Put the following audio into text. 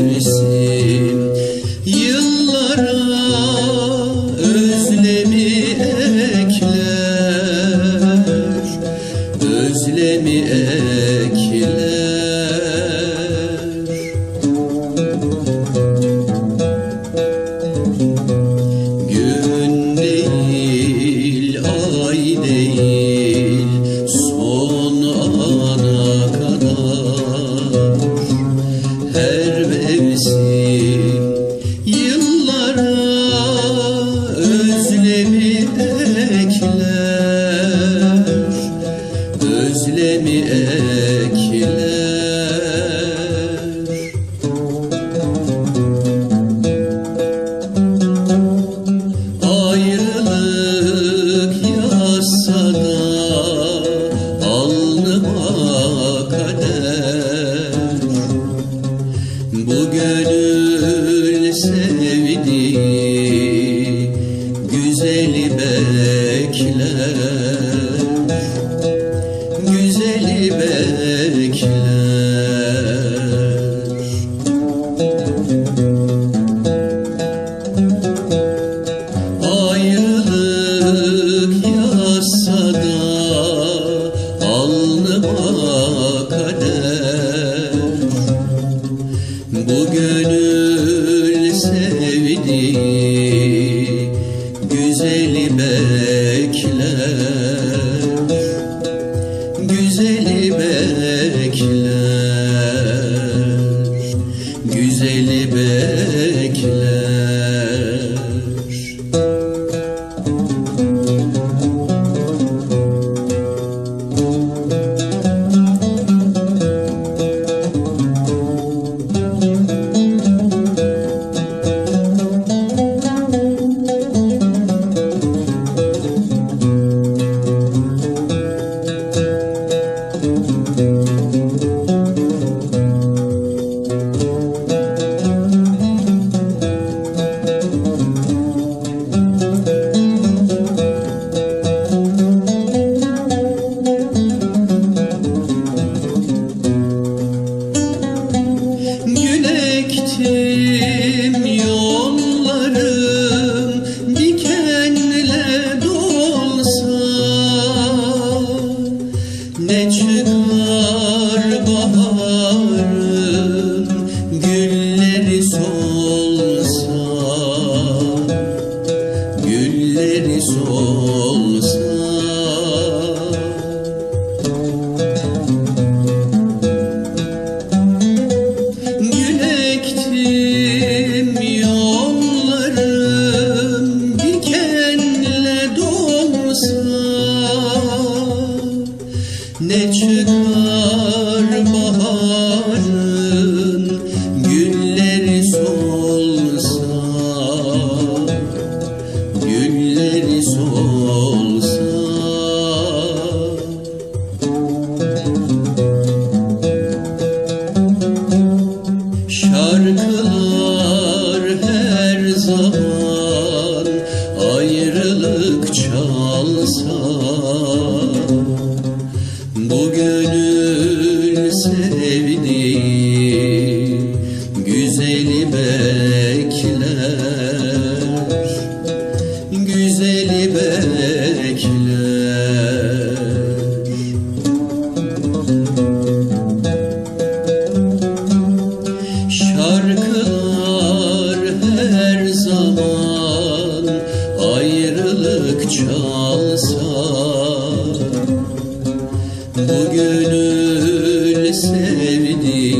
misin? Yıllara özlemi ekler Özlemi ekler versin Yıllara özlemi ekler. Özlemi ekler. gönül sevdi Güzeli bekler. Güzeli bekler Música Mm-hmm. need.